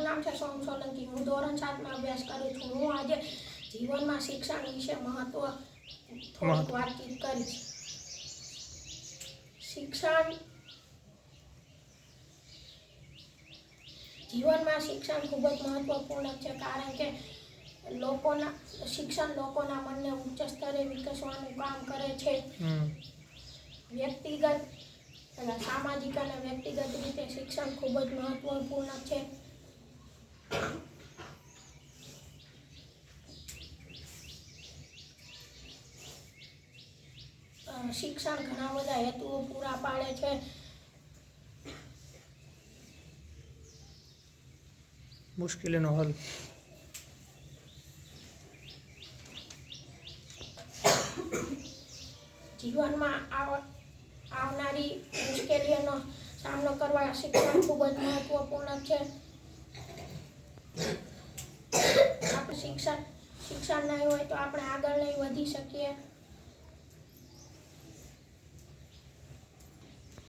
મારું નામ છે સોમ સોલંકી હું ધોરણ સાતમાં અભ્યાસ કરું છું. હું આજે જીવનમાં શિક્ષણ વિશે મહત્વ થોડીક વાતચીત કરીશ. શિક્ષણ જીવનમાં શિક્ષણ ખૂબ જ મહત્વપૂર્ણ છે કારણ કે લોકોના શિક્ષણ લોકોના મનને ઉચ્ચ સ્તરે વિકસવાનું કામ કરે છે. વ્યક્તિગત અને સામાજિક અને વ્યક્તિગત રીતે શિક્ષણ ખૂબ જ મહત્વપૂર્ણ છે. શિક્ષણ ઘણા બધા હેતુઓ પૂરા પાડે છે. મુશ્કેલીનો હલ. જીવનમાં આવ- આવનારી મુશ્કેલીઓનો સામનો કરવા શિક્ષણ ખૂબ જ મહત્વપૂર્ણ છે. આપણે શિક્ષણ શિક્ષણ નહીં હોય તો આપણે આગળ નહીં વધી શકીએ.